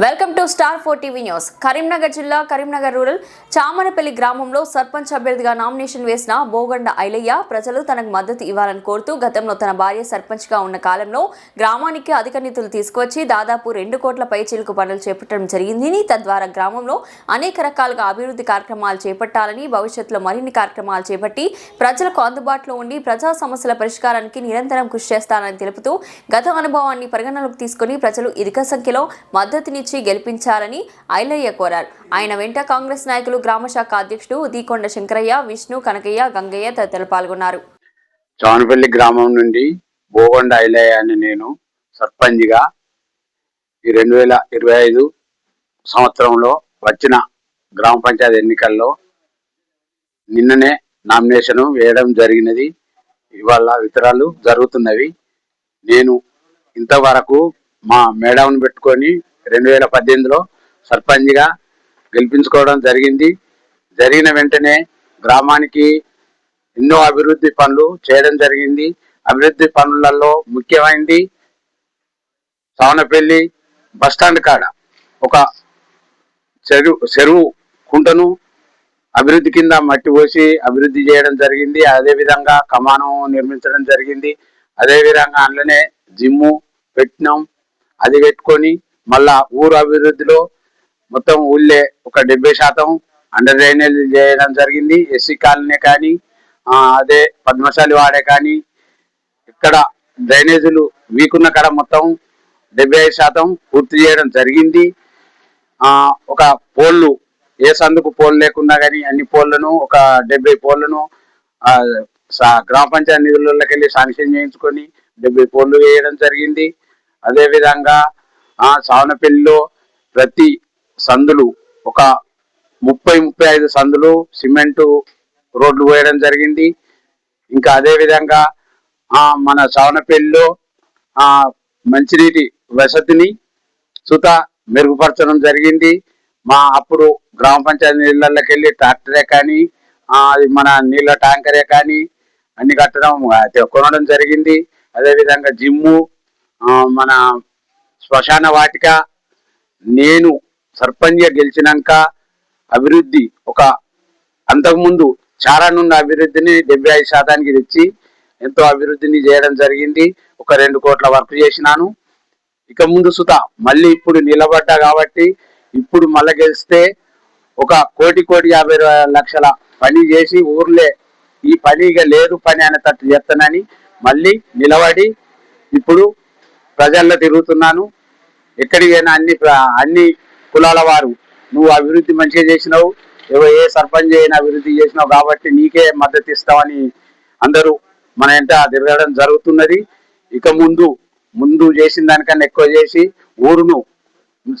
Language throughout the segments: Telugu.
Welcome to star four TV news. Karimnagar జిల్లా కరీంనగర్ రూరల్ చామనపల్లి గ్రామంలో సర్పంచ్ అభ్యర్థిగా నామినేషన్ వేసిన బోగండ ఐలయ్య ప్రజలు తనకు మద్దతు ఇవ్వాలని కోరుతూ గతంలో తన భార్య సర్పంచ్గా ఉన్న కాలంలో గ్రామానికి అధిక నిధులు తీసుకువచ్చి దాదాపు రెండు కోట్ల పైచీలకు పనులు చేపట్టడం జరిగిందని తద్వారా గ్రామంలో అనేక రకాలుగా అభివృద్ధి కార్యక్రమాలు చేపట్టాలని భవిష్యత్తులో మరిన్ని కార్యక్రమాలు చేపట్టి ప్రజలకు అందుబాటులో ఉండి ప్రజా సమస్యల పరిష్కారానికి నిరంతరం కృషి చేస్తానని తెలుపుతూ గత అనుభవాన్ని పరిగణలోకి తీసుకుని ప్రజలు ఇదిక సంఖ్యలో మద్దతుని నుంచి గెలిపించాలని ఐలయ్య కోరారు. ఆయన వెంట కాంగ్రెస్ నాయకులు గ్రామ శాఖ అధ్యక్షుడు ఉదీకొండ శంకరయ్య విష్ణు కనకయ్య గంగయ్య తదితరులు పాల్గొన్నారు. చవనపల్లి గ్రామం నుండి బోగొండ ఐలయ్య అని నేను సర్పంచ్గా ఈ రెండు వేల ఇరవై ఐదు సంవత్సరంలో వచ్చిన గ్రామ పంచాయతీ ఎన్నికల్లో నిన్ననే నామినేషన్ వేయడం జరిగినది. ఇవాళ వితరాలు జరుగుతున్నవి. నేను ఇంతవరకు మా మేడంను పెట్టుకొని రెండు వేల పద్దెనిమిదిలో సర్పంచ్గా గెలిపించుకోవడం జరిగింది. జరిగిన వెంటనే గ్రామానికి ఎన్నో అభివృద్ధి పనులు చేయడం జరిగింది. అభివృద్ధి పనులలో ముఖ్యమైనది సవనపల్లి బస్టాండ్ కాడ. ఒక చెరువు చెరువు కుంటను అభివృద్ధి కింద మట్టి పోసి అభివృద్ధి చేయడం జరిగింది. అదే విధంగా కమానం నిర్మించడం జరిగింది. అదేవిధంగా అందులోనే జిమ్ము పెట్టినాం. అది పెట్టుకొని మళ్ళా ఊరు అభివృద్ధిలో మొత్తం ఊళ్ళే ఒక డెబ్బై శాతం అండర్ డ్రైనేజ్ చేయడం జరిగింది. ఎస్సీ కాలనీ కానీ అదే పద్మశాలి వాడే కానీ ఇక్కడ డ్రైనేజీలు వీకున్న కాడ మొత్తం డెబ్బై ఐదు శాతం పూర్తి చేయడం జరిగింది. ఒక పోల్లు ఏ సందుకు పోల్ లేకుండా కానీ అన్ని పోళ్ళను ఒక డెబ్బై పోళ్ళను సా- గ్రామ పంచాయతీ నిధులకి వెళ్ళి శాంక్షన్ చేయించుకొని డెబ్బై పోల్లు వేయడం జరిగింది. అదేవిధంగా ఆ సావనపల్లిలో ప్రతి సందులు ఒక ముప్పై ముప్పై ఐదు సందులు సిమెంటు రోడ్లు వేయడం జరిగింది. ఇంకా అదే విధంగా ఆ మన సావనపల్లిలో ఆ మంచినీటి వసతిని సుత మెరుగుపరచడం జరిగింది. మా అప్పుడు గ్రామ పంచాయతీ నీళ్ళకి వెళ్ళి ట్రాక్టరే కానీ అది మన నీళ్ళ ట్యాంకరే కానీ అన్ని కట్టడం కొనడం జరిగింది. అదేవిధంగా జిమ్ జిమ్ము మన శ్మశాన వాటిక. నేను సర్పంచ్గా గెలిచినాక అభివృద్ధి ఒక అంతకుముందు చాలా నుండి అభివృద్ధిని డెబ్బై ఐదు శాతానికి తెచ్చి ఎంతో అభివృద్ధిని చేయడం జరిగింది. ఒక రెండు కోట్ల వర్క్ చేసినాను. ఇక ముందు సుత మళ్ళీ ఇప్పుడు నిలబడ్డా కాబట్టి ఇప్పుడు మళ్ళా గెలిస్తే ఒక కోటి కోటి యాభై లక్షల పని చేసి ఊర్లే ఈ పని ఇక లేదు పని అనేటట్టు చేస్తానని మళ్ళీ నిలబడి ఇప్పుడు ప్రజల్లో తిరుగుతున్నాను. ఎక్కడికి అయినా అన్ని అన్ని కులాల వారు నువ్వు అభివృద్ధి మంచిగా చేసినావు ఏవో ఏ సర్పంచ్ అయినా అభివృద్ధి చేసినావు కాబట్టి నీకే మద్దతు ఇస్తామని అందరూ మన ఇంట తిరగడం జరుగుతున్నది. ఇక ముందు ముందు చేసిన దానికన్నా ఎక్కువ చేసి ఊరును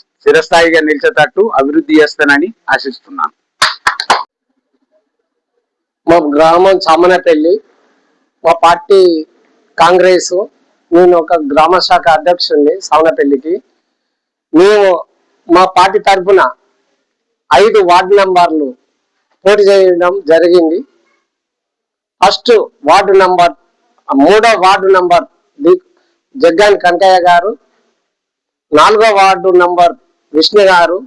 స్థిరస్థాయిగా నిలిచేటట్టు అభివృద్ధి చేస్తానని ఆశిస్తున్నాను. మా గ్రామం చామనపల్లి. మా పార్టీ కాంగ్రెస్ నేను ఒక గ్రామ శాఖ అధ్యక్షుడిని సామనపల్లికి మేము మా పార్టీ తరఫున ఐదు వార్డు నంబర్లు పోటీ చేయడం జరిగింది. ఫస్ట్ వార్డు నంబర్ మూడో వార్డు నంబర్ ది- జగ్గాని కంకయ్య గారు నాలుగో వార్డు నంబర్ విష్ణు గారు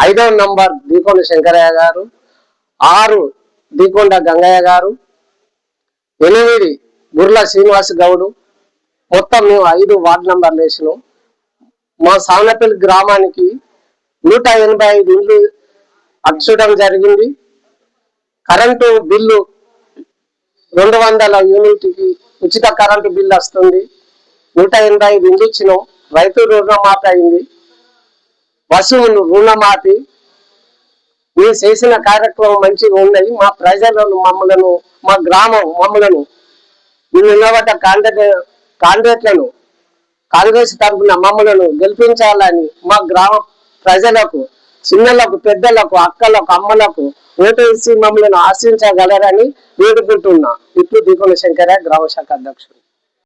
ఐదో నంబర్ దీకొండ శంకరయ్య గారు ఆరు దీకొండ గంగయ్య గారు ఎనిమిది గుర్ల శ్రీనివాస్ గౌడు. మొత్తం మేము ఐదు వార్డు నంబర్లు వేసినాం. మా సానపల్లి గ్రామానికి నూట ఎనభై ఐదు ఇండ్లు అక్షడం జరిగింది. కరెంటు బిల్లు రెండు వందల యూనిట్కి ఉచిత కరెంటు బిల్లు వస్తుంది. నూట ఎనభై ఐదు ఇండ్లు ఇచ్చినాం. రైతు రుణమాఫీ అయింది. వసూలు రుణమాఫీ. మీరు చేసిన కార్యక్రమం మంచిగా ఉన్నాయి. మా ప్రజలను మమ్మలను మా గ్రామం మమ్మలను మీరు నిలబడ్డ కాంగ్రెస్ కాంగ్రెస్లను కాంగ్రెస్ తరఫున మమ్మలను గెలిపించాలని మా గ్రామ ప్రజలకు చిన్నలకు పెద్దలకు అక్కలకు అమ్మలకు ఓటు వేసి మమ్మల్ని ఆశించగలరని వేడుకుంటున్నా. ఇప్పుడు దీపన శంకర గ్రామ శాఖ అధ్యక్షుడు.